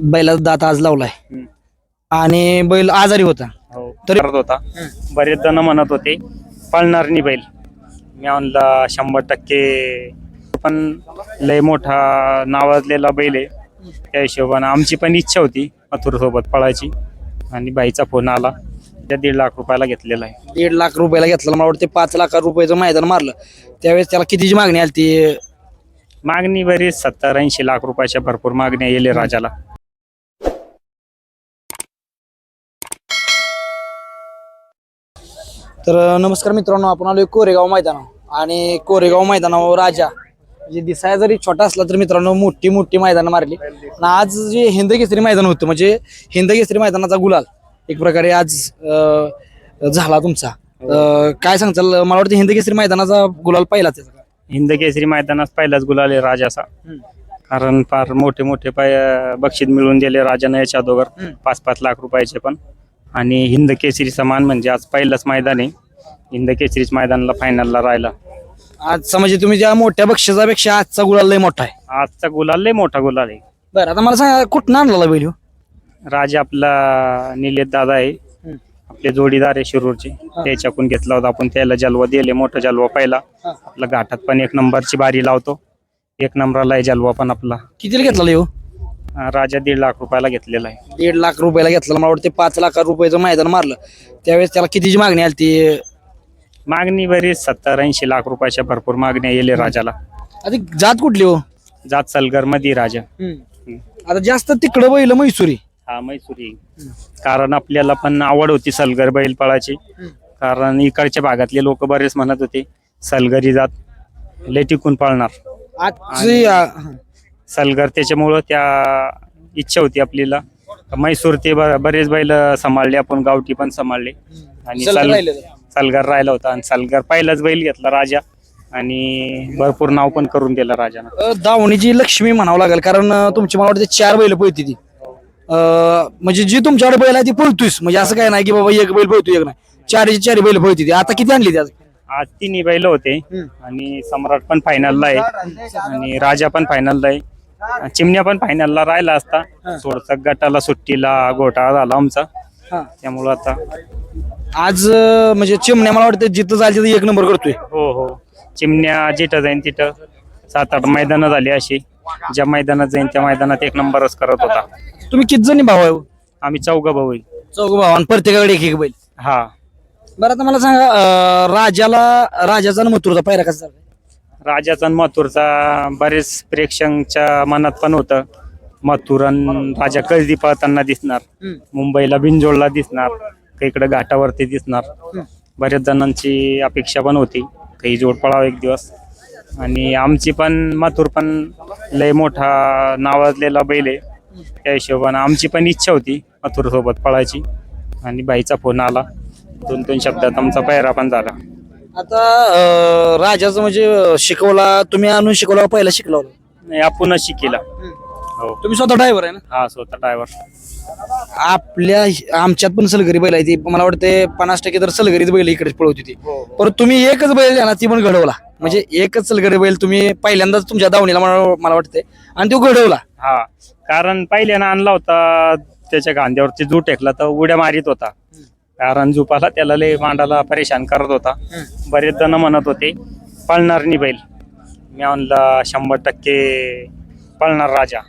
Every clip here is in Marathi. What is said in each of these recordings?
बैलाचा दात आज लावलाय. हम्म. आणि बैल आजारी होता. हो. तरी- करत होता. बरेच जण म्हणत होते पळणार नाही बैल. मी म्हणला शंभर टक्के. पण लय मोठा नावाजलेला बैल आहे. त्या हिशोबानं आमची पण इच्छा होती मथुर सोबत पळायची. आणि बाईचा फोन आला. त्या दीड लाख रुपयाला घेतलेला आहे. दीड लाख रुपयाला घेतला मला वाटते पाच लाख रुपयाचं मैदान मारलं. त्यावेळेस त्याला कितीची मागणी आली ती? मागणी बरीच सत्तर ऐंशी लाख रुपयाच्या भरपूर मागण्या येले राजाला. तर नमस्कार मित्रांनो आपण आलोय कोरेगाव मैदानावर. आणि कोरेगाव मैदानावर राजा म्हणजे दिसाय जरी छोटा असला तर मित्रांनो मोठी मोठी मैदानं मारली. आणि आज जे हिंद केसरी मैदान होतं म्हणजे हिंद केसरी मैदानाचा गुलाल एक प्रकारे आज झाला तुमचा. काय सांगचाल मला वाटतं हिंद केसरी मैदानाचा गुलाल पहिलाच. हिंद केसरी मैदानात पहिलाच गुलाल आहे राजाचा. कारण फार मोठे मोठे पाय बक्षीस मिळवून दिले राजाने याच्या अगोदर. पाच पाच लाख रुपयाचे पण. आणि हिंद केसरी समान म्हणजे आज पहिलंच मैदान आहे. हिंद केसरीच मैदानाला फायनलला राहिला. आजचा म्हणजे तुम्ही ज्या मोठ्या बक्षिसापेक्षा आजचा गुलाल लय मोठा आहे. आजचा गुलाल लय मोठा गुलाल आहे. बरं आता मला सांगा कुठं आणला बैल ह्यो? राजा आपला निलेत दादा आहे. हम्म. आपले जोडीदार आहे शिरूरचे. त्याच्याकडून घेतला होता आपण त्याला जलवा दिले मोठा जलवा पहिला. हा. आपला घाटात पण एक नंबरची बारी लावतो. एक नंबरला आहे जलवा पण आपला. कितीला घेतला ह्यो राजा दीड लाख रुपयाला घेतलेला आहे. दीड लाख रुपयाला घेतला मला वाटते पाच लाख रुपयाचं मैदान मारलं. त्यावेळेस त्याला कितीची मागणी आली ती मागणी बरीच सत्तर ऐंशी लाख रुपयाच्या भरपूर मागण्या येले राजाला. आधी जात कुठली हो? जात सलगरमध्ये राजा. आता जास्त तिकडं बैल मैसुरी. हा मैसुरी. कारण आपल्याला पण आवड होती सलगर बैल पळाची कारण इकडच्या भागातले लोक बरेच म्हणत होते सलगरी जात लय टिकून पळणार. आजची आ, सलगर त्याच्यामुळं त्या इच्छा होती आपल्याला मैसूर ते ब- बरेच बैल सांभाळले आपण गावठी पण सांभाळले. आणि सलगर सल- राहिलेलं. सलगर राहिला होता आणि सलगर पहिलाच बैल घेतला राजा. आणि भरपूर नाव पण करून दिलं राजानं. अ, दावणीची लक्ष्मी म्हणावं लागेल कारण अ, तुमची मला वाटते चार बैल पळती ती. अ, म्हणजे जी तुमच्याकडे बैल आहे ती पळतोयस. म्हणजे असं काय नाही की बाबा एक बैल पळतो एक नाही. चारची चार बैल पळती ती. आता किती आणली ती आज? आज तिन्ही बैल होते. आणि सम्राट पण फायनलला आहे. आणि राजा पण फायनलला आहे. चिमण्या पण फायनलला राहिला असता. थोडसा गटाला सुट्टीला घोटाळा झाला आमचा. त्यामुळं आता आज अ, म्हणजे चिमण्या मला वाटतं जिथं जायचं तिथं एक नंबर करतोय. हो हो. चिमण्या जिथं जाईन तिथं सात आठ मैदानं झाली अशी. ज्या मैदानात जाईन त्या मैदानात एक नंबरच करत होता. तुम्ही किती जणी भाऊ आहे? आम्ही चौघ भाऊ आहे. चौघ भाऊ आणि प्रत्येकाकडे एक एक बैल. हा. बरं आता मला सांगा अ, राजाला राजाचा आणि मथुरचा पायरा कसा? राजाचा आणि मथुरचा बरेच प्रेक्षकांच्या मनात पण होतं. मथुर आणि राजा कधी पळताना दिसणार. मुंबईला बिनजोडला दिसणार. काही इकडे घाटावरती दिसणार. बऱ्याच जणांची अपेक्षा पण होती. काही जोड पळावं एक दिवस. आणि आमची पण मथुर पण लय मोठा नावाजलेला बैल आहे. त्या हिशोबानं आमची पण इच्छा होती मथुर सोबत पळायची. आणि बाईचा फोन आला. दोन दोन शब्दात आमचा पायरा पण झाला. आता अ, राजाचं म्हणजे अ, शिकवला तुम्ही आणून शिकवला पहिला शिकवला नाही आपणच शिकेला. हो. तुम्ही स्वतः ड्रायव्हर आहे ना? हा स्वतः ड्रायव्हर आपल्या आमच्यात पण सलगरी बैल आहे ती. मला वाटते पन्नास टक्के तर सलगरीच बैल इकडे पळवती ती परंतु तुम्ही एकच बैल आहे ना ती पण घडवला. म्हणजे एकच सलगरी बैल तुम्ही पहिल्यांदाच तुमच्या दावणीला मला मला वाटते आणि तो घडवला. हा. कारण पहिल्यानं आणला होता त्याच्या खांद्यावरती जू टेकला तर उड्या मारित होता. कारण जुपाला त्याला लय मांडाला परेशान करत होता. बरेच जण म्हणत होते पळणार नाही बैल. मी म्हणला शंभर टक्के पळणार राजा.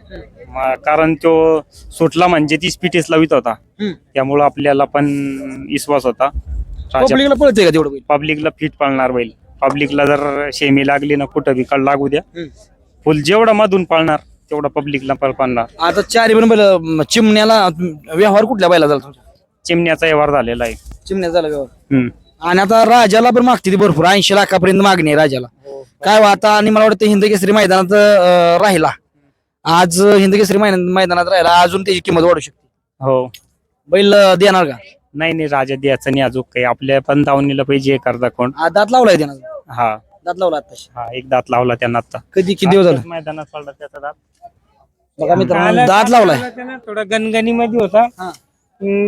म- कारण तो सुटला म्हणजे ती स्पिटीस लावित होता. त्यामुळं आपल्याला पण विश्वास होता. राजा पब्लिकला पळते का तेवढं बैल? पब्लिकला फिट पळणार बैल. पब्लिकला जर शेमी लागली ना कुठं बी कळ लागू द्या. फुल जेवढं मधून पळणार तेवढं पब्लिकला पळ पळणार. आता चारी पण बैल चिमण्याला व्यवहार कुठल्या बैला झाला तुमचा? चिमण्याचा व्यवहार झालेला आहे. चिमण्या झाला व्यवहार. हम्म. आणि आता राजाला पण मागते ती भरपूर. ऐंशी लाखापर्यंत मागणी आहे राजाला. काय हो आता आणि मला वाटतं हिंद केसरी मैदानात अं, राहिला. आज हिंद केसरी मैदान- मैदानात राहिला. अजून त्याची किंमत वाढू शकते. हो. बैल अं, देणार का? नाही नाही राजा द्यायचं नाही अजून काही. आपल्या पण दावणीला पाहिजे एक अर्धा कोण. आ, दात लावलाय त्यानं. हा. दात लावला आताशी हा एक दात लावला त्यांना आता कधी किती दिवस झालं? मैदानात पडला त्याचा दात. बघा मित्रांनो दात लावलाय. थोडा गणगणी मध्ये होता. हा.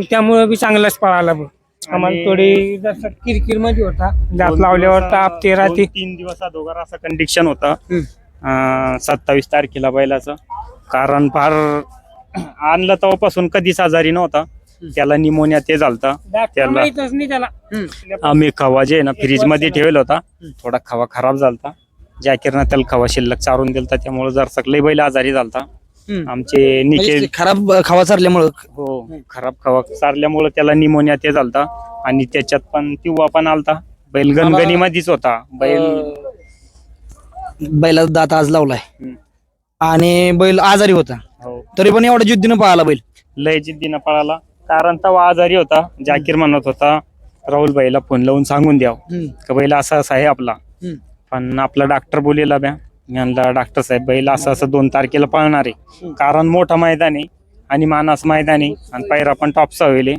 त्यामुळे बी चांगलाच पळाला बघ. आम्हाला थोडी जसं किरकिरमध्ये होता दोन लावल्यावर ताप ते दोन- राहते. तीन दिवस अगोदर असं कंडिक्शन होतं. अं, सत्तावीस तारखेला बैलाचं. कारण फार आणलं तेव्हापासून कधीच आजारी नव्हता. त्याला निमोनिया ते झालता. डॉक्टर त्याला माहीतच नाही त्याला. आम्ही खवा जे आहे ना फ्रीजमध्ये ठेवला होता. थोडा खवा खराब झालता. जॅकेरनं त्याला खवा शिल्लक चारून दिलता. त्यामुळे जर सकले बैल आजारी झालता. आमचे म्हणजे निकेल ते खराब खावा चारल्यामुळं? हो खराब खवा चारल्यामुळे त्याला निमोनिया ते झालता आणि त्याच्यात पण तिव्हा पण आलता. बैल गणगणी मध्येच होता. बैल अं, बैलाचा दात आज लावलाय. हम्म. आणि बैल आजारी होता. हो. तरी पण एवढ्या जिद्दीनं पळाला बैल. लय जिद्दीनं पळाला. कारण तेव्हा आजारी होता. जाकीर म्हणत होता राहुल भाईला फोन लावून सांगून द्याव. का बैल असा असा आहे आपला. पण आपला डॉक्टर बोलेला ब्या म्हणला डॉक्टर साहेब बैल असं असं दोन तारखेला पळणार आहे. कारण मोठा मैदान आहे आणि मानास मैदान आहे आणि पैरा पण टॉपचा होईल.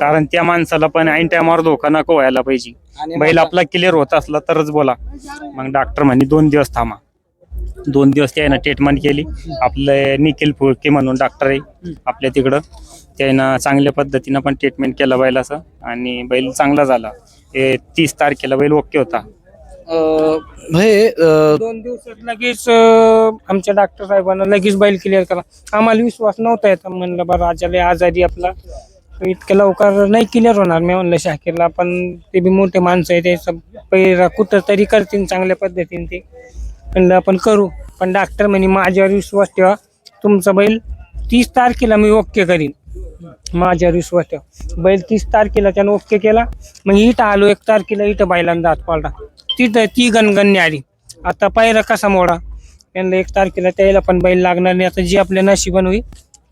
कारण त्या माणसाला पण ऐन टायमावर धोका नको व्हायला पाहिजे. बैल आपला क्लिअर होत असला तरच बोला. मग डॉक्टर म्हणे दोन दिवस थांबा. दोन दिवस त्यानं ट्रीटमेंट केली. आपले निखिल फुळके म्हणून डॉक्टर आहे. आपल्या तिकडं. त्यानं चांगल्या पद्धतीनं पण ट्रीटमेंट केलं बैलाचं. आणि बैल चांगला झाला. हे तीस तारखेला बैल ओके होता. हे दोन दिवसात लगेच अं, आमच्या डॉक्टर साहेबांना लगेच बैल क्लिअर करा. आम्हाला विश्वास नव्हता येत. म्हणलं बरं राजाला आजारी आपला. इतक्या लवकर नाही क्लिअर होणार. मी म्हणलं शाकीरला पण ते बी मोठे माणसं आहे ते पैरा कुठं तरी करतील चांगल्या पद्धतीने ते. म्हणलं आपण करू. पण डॉक्टर म्हणे माझ्यावर विश्वास ठेवा. तुमचा बैल तीस तारखेला मी ओके करीन. माझ्यावर विश्वास ठेवा. बैल तीस तारखेला त्यानं ओके केला. मग इथं आलो एक तारखेला इथं बैलांना दात पाडला तिथं ती गणगण्य आली. आता पायरा कसा मोडा. त्यांना एक तारखेला त्याला पण बैल लागणार नाही. आता जी आपल्या नशिबन होईल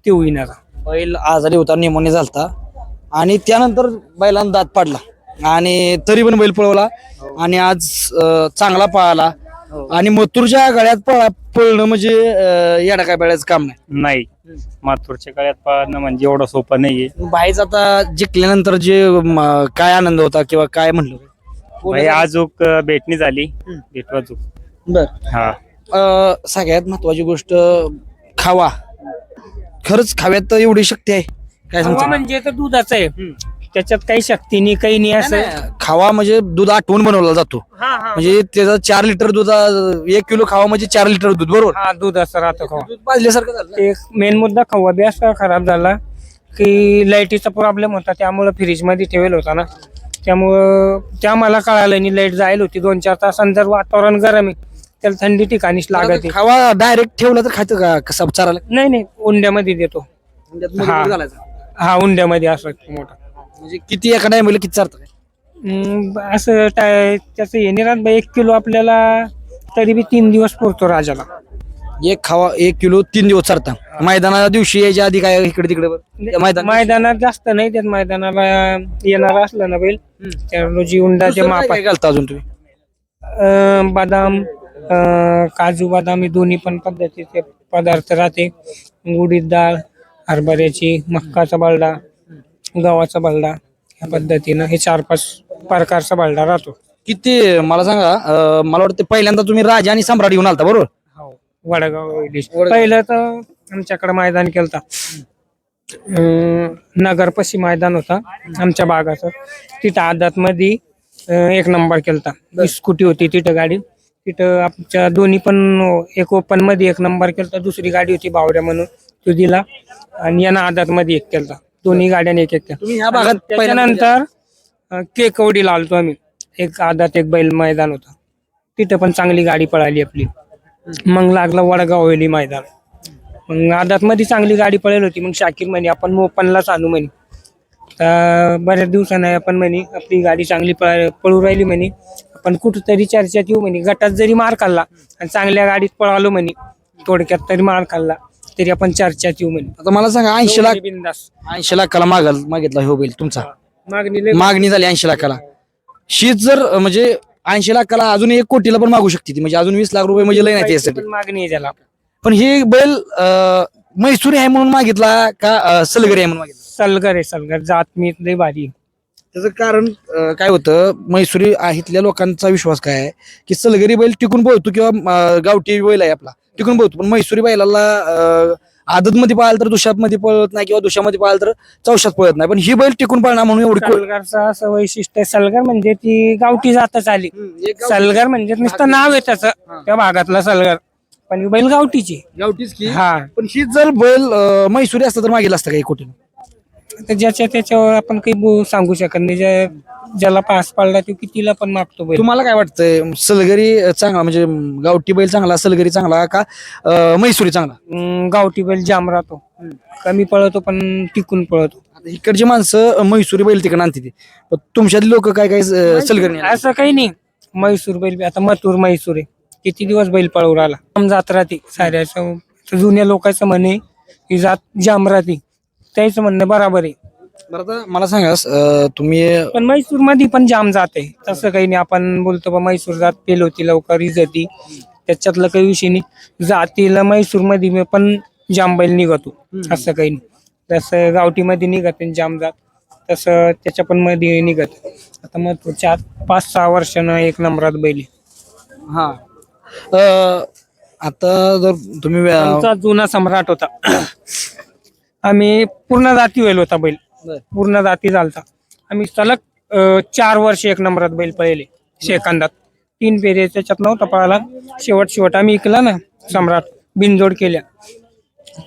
ते होईन आता. बैल आजारी होता निमोनिया झालता. आणि त्यानंतर बैलांना दात पाडला. आणि तरी पण बैल पळवला. आणि आज अं, चांगला पळाला. आणि मथुरच्या गळ्यात पळा पळणं म्हणजे अं, येडा काय बेळाचं काम नाही. नाही. माथूरच्या काळात पाहणं म्हणजे एवढं सोपं नाहीये. बाईच आता जिंकल्यानंतर जे म, काय आनंद होता किंवा काय म्हणलं? भाई आजूक भेटणी झाली. भेटवा चूक बर. हा. अं, सगळ्यात महत्वाची गोष्ट खावा. खरंच खाव्यात तर एवढी शक्ती आहे. काय सांगतो म्हणजे तर दुधाचं आहे. त्याच्यात काही शक्ती नाही काही नाही असं. खावा म्हणजे दूध आठवून बनवला जातो. हा हा. म्हणजे त्याचं चार लिटर दूध एक किलो खावा म्हणजे चार लिटर दूध बरोबर? हा दूध असं राहतं खवा. दूध पाजल्यासारखं झालं? ते मेन मुद्दा खवा बी असा खराब झाला की लाईटीचा प्रॉब्लेम होता त्यामुळं फ्रीजमध्ये ठेवेल होता ना. त्यामुळं त्या मला कळालं नाही लाइट जायला होती दोन चार तास जर वातावरण गरम आहे त्याला थंडी ठिकाणीच लागत आहे. खावा डायरेक्ट ठेवला तर खायचं का? कसा चाराला नाही नाही उंड्यामध्ये देतो. हा. हा उंड्यामध्ये असं मोठा. म्हणजे किती एका टायमाला किती चारतं? हम्म, असं टाय- त्याचं हे नाही राहत बा, एक किलो आपल्याला तरी बी तीन दिवस पुरतो राजाला. एक खावा एक किलो तीन दिवस चारता. मैदाना दिवशी यायच्या आधी काय इकडे तिकडे मैदान मैदानात जास्त नाही त्यात मैदानाला येणार असलं ना बैल. त्या रोजी उंडाचे माप काय घालता अजून तुम्ही? अं, बदाम अं, काजू बदाम हे दोन्ही पण पद्धतीचे पदार्थ राहते. उडीद डाळ हरभऱ्याची मक्काचा बलडा गव्हाचा बलडा या पद्धतीनं हे चार पाच प्रकारचा बलडा राहतो. किती मला सांगा अं, मला वाटतं पहिल्यांदा तुम्ही राजा आणि सम्राट घेऊन आलता बरोबर? वडगाव. वडगाव. पहिलं तर आमच्याकडे मैदान केलता. अं, नगरपशी मैदान होता आमच्या भागाचं. तिथं आदात मध्ये एक नंबर केलता. स्कूटी होती तिथं गाडी. तिथं आमच्या दोन्ही पण एक ओपनमध्ये एक नंबर केलता दुसरी गाडी होती बावड्या म्हणून तो दिला. आणि यानं आदात मध्ये एक केलता. दोन्ही गाड्याने एक एक केला तुम्ही ह्या भागात त्याच्यानंतर अं, केकवडीला आलतो आम्ही. एक आदात एक बैल मैदान होता. तिथं पण चांगली गाडी पळाली आपली. मग लागला वडगाव होईली मैदान. मग आदात मध्ये चांगली गाडी पळेल होती. मग शाकीर म्हणे आपण ओपनलाच आणू म्हणे. तर बऱ्याच दिवसानं आपण म्हणे आपली गाडी चांगली पळ पळू राहिली म्हणे. आपण कुठंतरी चर्चेत येऊ म्हणे. गटात जरी मार खाल्ला आणि चांगल्या गाडीत पळालो म्हणे थोडक्यात तरी मार खाल्ला तरी आपण चर्चेत येऊ म्हणे. आता मला सांगा ऐंशी लाख बिंदास ऐंशी लाखाला मागल मागितला हो बैल तुमचा. मागणी लय मागणी झाली ऐंशी लाखाला. शीत जर अं, म्हणजे ऐंशी लाखाला अजून एक कोटीला पण मागू शकते ती. म्हणजे अजून वीस लाख रुपये म्हणजे लय नाही त्यासाठी पण मागणी आहे त्याला. पण हे बैल अं, म्हैसूरी आहे म्हणून मागितला का अं, सलगरी आहे म्हणून मागितला? सलगर आहे सलगर. जात मी लय भारी आहे. त्याचं कारण अं, काय होतं म्हैसूरी आ- इथल्या लोकांचा विश्वास काय आहे की सलगरी बैल टिकून पळतो किंवा अं, गावठी बैल आहे आपला टिकून पळतो पण म्हैसूरी बैलाला मध्ये पळाल तर दुशात मध्ये पळत नाही किंवा दुशामध्ये पळाल तर चौशात पळत नाही. पण ही बैल टिकून पळणार म्हणून एवढी को- सलगरचं असं वैशिष्ट्य आहे. सलगर म्हणजे ती गावठी जातच आली. एक गाव- सलगर म्हणजे नुसतं नाव आहे त्याचं त्या भागातला सलगर. पण ही बैल गावठीची गावठीच की. हा. पण ही जर बैल अं, म्हैसुरी असतं तर मागेल असतं काही कोटी तर ज्याच्या त्याच्यावर आपण काही बो- सांगू शकत नाही. ज्या ज्याला पास पाडला तो कितीला पण मागतो बैल. तुम्हाला काय वाटतंय? सलगरी चांगला म्हणजे अं, गावठी बैल चांगला सलगरी चांगला का अं, म्हैसुरी चांगला? अं, गावठी बैल जाम राहतो. कमी पळतो पण टिकून पळतो. आता इकडची माणसं अं, म्हैसुरी बैल तिकडे आणते ती. पण तुमच्यातली लोक काय काय अं, सलगरी. असं काही नाही. म्हैसूर बैल बी- आता मथुर म्हैसूर आहे. किती दिवस बैल पळवू राहिला जाम जात राहते. साऱ्याचं जुन्या लोकांचं म्हणे ही जात जाम राहते. त्याचं म्हणणं बराबर आहे. बरं आता मला सांगा अं, तुम्ही पण म्हैसूरमध्ये पण जाम जात. आहे तसं काही नाही आपण बोलतो बा म्हैसूर जात पेल होती लवकर इजती त्याच्यातलं काही विषय नाही. जातीला म्हैसूरमध्ये पण जाम बैल निघतो. असं काही नाही. जसं गावठी मध्ये निघत जाम जात तसं त्याच्या पण मध्ये निघत. आता मग चार पाच सहा वर्षानं एक नंबरात बैल आहे. हा. अं, आता जर तुम्ही व्या- आमचा जुना सम्राट होता. आम्ही पूर्ण जाती बैल होता बैल. बरं. पूर्ण जाती झालता. आम्ही सलग अं, चार वर्ष एक नंबरात बैल पळले शेकांदात. तीन फेरे त्याच्यात नव्हता पळाला. शेवट शेवट आम्ही इकला ना सम्राट बिनजोड केल्या.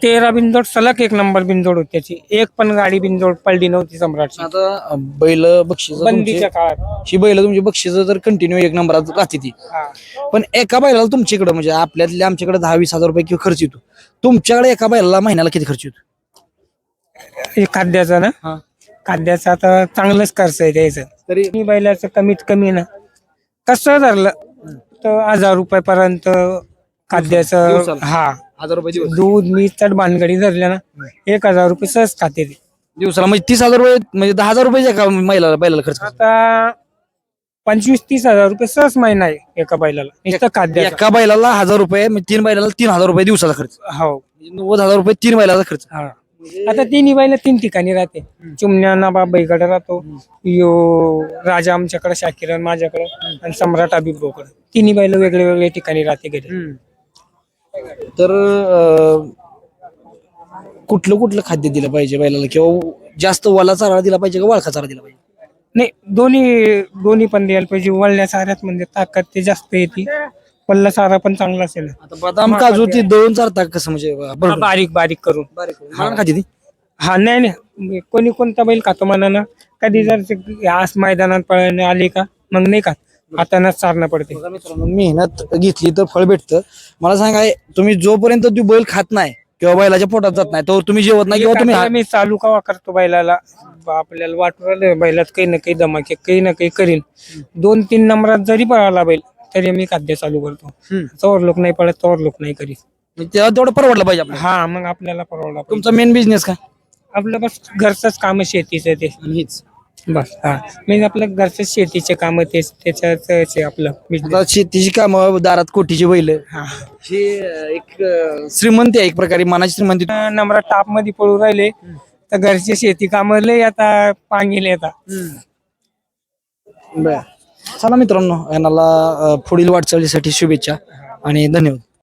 तेरा बिनजोड सलग एक नंबर बिनजोड होती त्याची. एक पण गाडी बिनजोड पडली नव्हती सम्राटची. आता अं, बैल बक्षीस बंदीच्या काळात. ही बैल तुमची बक्षीस तर कंटिन्यू एक नंबरात राहते ती. हा. पण एका बैलाला तुमच्याकडे म्हणजे आपल्यातल्या आमच्याकडे दहा वीस हजार रुपये किंवा खर्च येतो. तुमच्याकडे एका बैलाला महिन्याला किती खर्च येतो? हे खाद्याचा ना? हा. खाद्याचा आता चांगलंच खर्च आहे त्याचं. तरी मी बैलाचं कमीत कमी ना कसं धरलं तर हजार रुपयापर्यंत खाद्याचं दिवसाला? हा. हजार रुपये दिवस. दूध मी चढ भानगडी धरल्या ना एक हजार रुपये सहज खाते ते. दिवसाला म्हणजे तीस हजार रुपये म्हणजे दहा हजार रुपये एका महिला बैलाला खर्च करतो. आता पंचवीस तीस हजार रुपये सहज महिना आहे एका बैलाला नुसतं खाद्याचा एका बैलाला हजार रुपये म्हणजे तीन बैलाला तीन हजार रुपये दिवसाचा खर्च. हो. म्हणजे नव्वद हजार रुपये तीन बैलाचा खर्च. हा. आता तिन्ही बैल तीन ठिकाणी राहते. चिमण्या नाबाबाईकडे राहतो यो राजा आमच्याकडे शाकीर आणि माझ्याकडे आणि सम्राट अभिभाऊकडे तिन्ही बैल वेगळे वेगळे ठिकाणी राहते घरी. तर अं, कुठलं कुठलं खाद्य दिलं पाहिजे बैलाला? किंवा जास्त वाला चारा दिला पाहिजे का वाळखा चारा दिला पाहिजे? नाही दोन्ही दोन्ही पण द्यायला पाहिजे. वळल्या साऱ्यात म्हणजे ताकद ते जास्त येते. पल्ला सारा पण चांगला असेल. आता बदाम काजू ती दळून चारता कसं? म्हणजे बरोबर बारीक बारीक करून. खाते ती? हा नाही नाही. कोणी कोणता बैल खातो मनानं? कधी जर ते आज मैदानात पळायला आले का मग नाही का हातानच चारणं पडते. बघा मित्रांनो मेहनत घेतली तर फळ भेटतं. मला सांगा तुम्ही जोपर्यंत तू बैल खात नाही किंवा बैलाच्या पोटात जात नाही तो तुम्ही जेवत नाही किंवा तुम्ही मी चालू कवा करतो बैलाला? बा आपल्याला वाटू राहिलं बैलात काही ना काही धमाके काही ना काही करीन. दोन तीन नंबरात जरी पळाला बैल तरी मी खाद्य चालू करतो. हम्म. चोर लोक नाही पळत चोर लोक नाही करीत. म्हणजे त्याला तेवढं परवडलं पाहिजे आपल्याला. हा मग आपल्याला परवडला पाहिजे. तुमचा मेन बिझनेस काय? आपलं बस घरचंच काम शेतीचं ते. आणि हेच. बस हा. म्हणजे आपलं घरचं शेतीचे काम तेच त्याच्याच आहे आपलं business. आता शेतीची कामं दारात कोटीची बैल? हा. हे अं, एक अं, श्रीमंती आहे एक प्रकारे मनाची श्रीमंती नंबरात टापमध्ये पळू राहिले. तर घरचे शेती काम लय आता पांगीले आता. बर. चला मित्रांनो यांना पुढील वाटचालीसाठी शुभेच्छा आणि धन्यवाद.